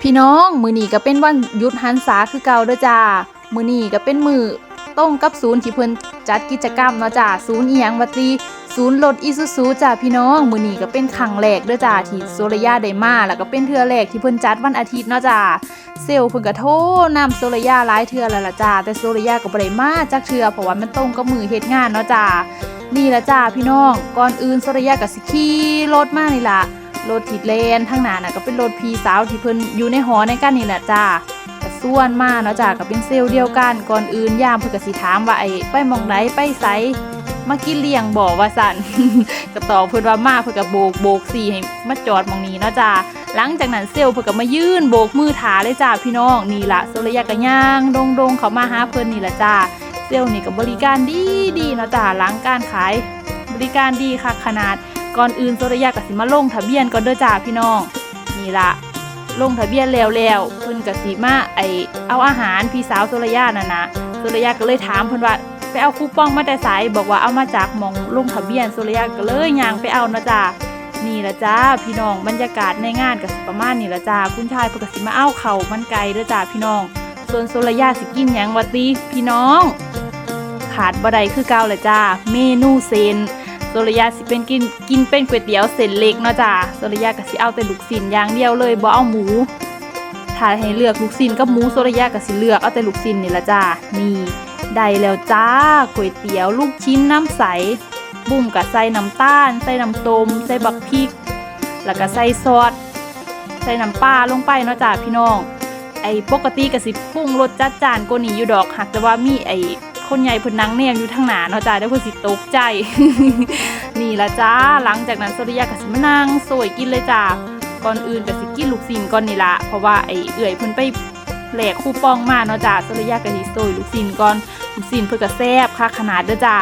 พี่น้องมือนีก็เป็นวันหยุดหันษาคือเก่าเด้อจ้า มือนีก็เป็นมือต้องกับศูนย์ที่เพิ่นจัดกิจกรรมเนาะจ้าศูนย์เอียงวัตีศูนย์รถอีซูซูจ้าพี่น้องมือนีก็เป็นครั้งแรกเด้อจ้าที่โซลยาได้มาแล้วก็เป็นเทือแรกที่เพิ่นจัดวันอาทิตย์เนาะจ้าเซลเพิ่นก็โทรนำโซลยาหลายเทือแล้วล่ะจ้าแต่โซลยาก็บ่ได้มาจักเทือเพราะว่ามันตรงกับมือเฮ็ดงานเนาะจ้านี่ละจ้าพี่น้องก่อนอื่นโซลยาก็สิขี่รถมานี่ล่ะ รถทิดเลนทั้งหน้าน่ะก็เป็นรถพีสาวที่เพิ่นอยู่ในหอในกันนี่แหละจ้าก็ส่วนมาเนาะจ้าก็เป็นเซลล์เดียวกันก่อนอื่นยามเพิ่นก็สิถามว่าไอ้ไปมองไหนไปไสมากินเลี้ยงบ่ว่าสั่นก็ตอบเพิ่นว่ามาเพิ่นก็โบกโบกสีให้มาจอดมองนี้เนาะจ้าหลังจากนั้นเซลล์เพิ่นก็มายื่นโบกมือถาเลยจ้าพี่น้องนี่ละโซระยะก็ย่างดงดงเขามาหาเพิ่นนี่ละจ้าเซลล์นี่ก็บริการดีดีเนาะจ้าหลังการขายบริการดีค่ะขนาด ก่อนอื่นโซระยะกสิมาลงทะเบียนก่อนเด้อจ้าพี่น้องนี่ละลงทะเบียนแล้วแล้วเพิ่นกสิมาไอเอาอาหารพี่สาวโซระยะน่ะนะโซระยะก็เลยถามเพิ่นว่าไปเอาคูปองมาแต่สายบอกว่าเอามาจากมองลงทะเบียนโซระยะก็เลยย่างไปเอานะจ้านี่ละจ้าพี่น้องบรรยากาศในงานก็สิประมาณนี้ละจ้าคุณชายเพิ่นก็สิมาเอาเข่ามันไก่เด้อจ้าพี่น้อง ส่วนโซระยะสิกินหยังวัดติพี่น้อง ขาดบ่ได้คือเก่าเลยจ้าเมนูเซน โซลยาสิเป็นกินกินเป็นก๋วยเตี๋ยวเส้นเล็กเนาะจ้าโซลยาก็สิเอาแต่ลูกศิลอย่างเดียวเลยบ่เอาหมูถ้าให้เลือกลูกศิลกับหมูโซลยาก็สิเลือกเอาแต่ลูกศิลนี่ละจ้านี่ได้แล้วจ้าก๋วยเตี๋ยวลูกชิ้นน้ำใส บุ้มกับใส่น้ำตาลใส่น้ำต้มใส่บักพริก แล้วก็ใส่ซอสใส่น้ำปลาลงไปเนาะจ้าพี่น้องไอ้ปกติก็สิปรุงรสจัดจานกว่านี้อยู่ดอกหากแต่ว่ามีไอ้ คนใหญ่เพิ่นนังแนมอยู่ทางหนาเนาะจ้าเดี๋ยวเพิ่นสิตกใจ นี่ละจ้าหลังจากนั้นโซริยาก็สิมานั่งสวยกินเลยจ้าก่อนอื่นก็สิกินลูกศิลก่อนนี่ละเพราะว่าไอ้เอื่อยเพิ่นไปแหลกคูปองมาเนาะจ้าโซริยาก็สิโซยลูกศิลก่อนลูกศิลเพิ่นก็แซ่บค่ะขนาดเด้อจ้า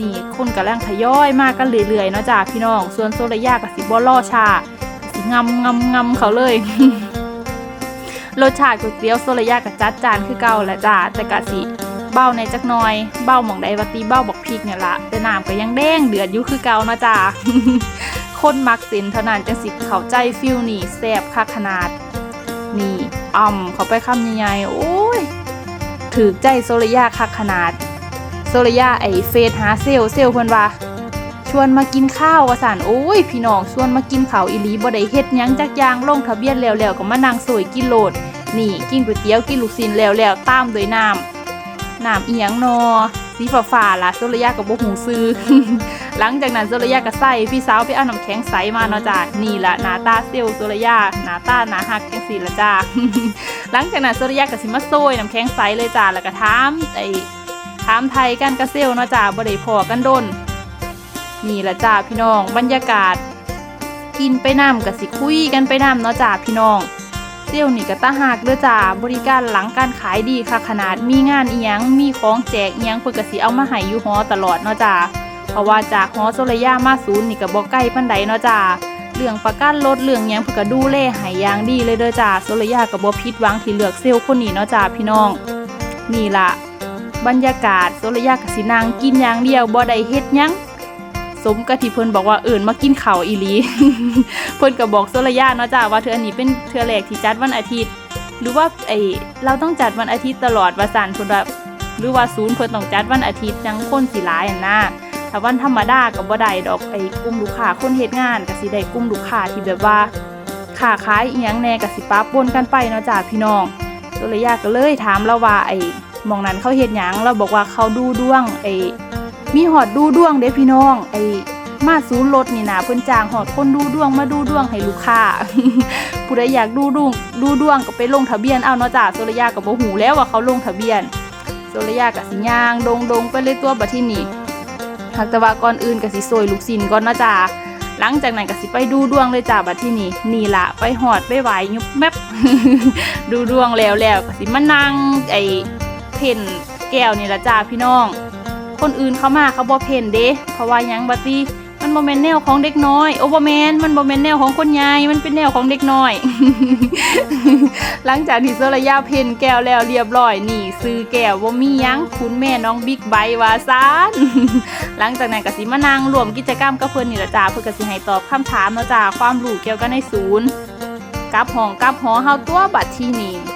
นี่คนกำลังทยอยมากันเรื่อยๆเนาะจ้าพี่น้อง ส่วนโซริยาก็สิบ่รอชาสิงำงำงำเขาเลยรสชาติก๋วยเตี๋ยวโซลยากับจัดจานคือเก่าแหละจ้าแต่กะสิ เบ้าในจักหน่อย เบ้าหม่องใดวัตีเบ้าบอกพริกเนี่ยละแต่น้ำก็ยังแดงเดือดอยู่คือเก่านาะจ้าคนมักสินเท่านั้นจังสิเข้าใจฟิลนี่แซ่บคักขนาด นี่อ่อมเขาไปคำใหญ่ๆโอ้ยถือใจโซลยาคักขนาด โซลยาไอเฟซหาเซลเซลเพิ่อนว่าชวนมากินข้าวว่าสันโอ้ย พี่น้องชวนมากินข้าวอีลีบ่ได้เฮ็ดยังจักยางลงทะเบียนแล้วแล้วก็มานั่งสวยกินโหลด นี่กินก๋วยเตี๋ยวกินลูกชิ้นแล้วแล้วตามด้วยน้ำ น้ำอียงนอสีฟ้าล่ะโซระยะกับบ่หูซื้อ หลังจากนั้นโซระยะก็ใส่พี่สาวไปเอาน้ำแข็งใสมาเนาะจ้านี่ละหนาตาเซลลโซระยะหนาตาหนาฮักจังซี่ละจ้าหลังจากนั้นโซระยะก็สิมาโซยน้ำแข็งใสเลยจ้าแล้วก็ถามไอ้ถามไทยกันกับเซลลเนาะจ้าบ่ได้พอกันโดนนี่ละจ้าพี่น้องบรรยากาศ กินไปน้ำกับสิคุยกันไปน้ำเนาะจ้าพี่น้อง เซี่ยวนี่ก็ตาหากเด้อจ้าบริการหลังการขายดีค่ะขนาดมีงานอียังมีของแจกอียังเพิ่นก็สิเอามาให้อยู่หอตลอดเนาะจ้าเพราะว่าจากหอโซลยามาศูนย์นี่ก็บ่ใกล้ปานใดเนาะจ้าเรื่องประกันรถเรื่องยังเพิ่นก็ดูแลให้อย่างดีเลยเด้อจ้าโซลยาก็บ่ผิดหวังที่เลือกเซลล์คนนี้เนาะจ้าพี่น้องนี่ล่ะบรรยากาศโซลยากสินั่งกินอย่างเดียวบ่ได้เฮ็ดยัง สมกับที่เพิ่นบอกว่าเอิ่นมากินข้าวอีหลี เพิ่นก็บอกโซลยาเนาะจ้าว่าเทื่ออันนี้เป็นเทื่อแรกที่จัดวันอาทิตย์ หรือว่าไอเราต้องจัดวันอาทิตย์ตลอดว่าซั่นเพิ่นว่าหรือว่าศูนย์เพิ่นต้องจัดวันอาทิตย์จังคนสิหลายอันนะถ้าวันธรรมดาก็บ่ได้ดอกไอ้กลุ่มลูกค้าคนเฮ็ดงานก็สิได้กลุ่มลูกค้าที่แบบว่าค้าขายอีหยังแน่ก็สิปะปนกันไปเนาะจ้าพี่น้องโซลยาก็เลยถามเราว่าไอ้มองนั้นเขาเฮ็ดหยังเราบอกว่าเขาดูดวงไอ้ มีหอดดูดวงเด้พี่น้อง ไอ้มาศูนย์รถนี่นะเพิ่นจ้างหอดคนดูดวงมาดูดวงให้ลูกค้า ผู้ใดอยากดูดวงดูดวงก็ไปลงทะเบียนเอาเนาะจ้าโซลยาก็บ่ฮู้แล้วว่าเขาลงทะเบียนโซลยาก็สิยางดงดงไปเลยตัวบัดที่นี่หากต่ว่าก่อนอื่นก็สิโซยลูกศิลก่อนเนาะจ้าหลังจากนั้นก็สิไปดูดวงเลยจ้าบัดที่นี่นี่ละไปหอดไปไหวยุบแมบดูดวงแล้วแล้วก็สิมานั่งไอ้เพ่นแก้วนี่ละจ้าพี่น้อง คนอื่นเขามาเขาบ่เพนเด้เพราะว่ายังบัดนี้มันบ่แมนแนวของเด็กน้อยโอ้บ่แมนมันบ่แมนแนวของคนใหญ่มันเป็นแนวของเด็กน้อย หลังจากที่โซลยาเพนแก้วแล้วเรียบร้อยนี่ ซื้อแก้วบ่ามียังคุณแม่น้องบิ๊กไบวาซานหลังจากนั้นกสิมานั่งรวมกิจกรรมกับเพิ่อนนี่ละจ้าเพิ่นก็สิให้ตอบคำถามนาะจ้าความรู้เกี่ยวกับในศูนย์กับห้องกับหอเฮาตัวบัดที่นี่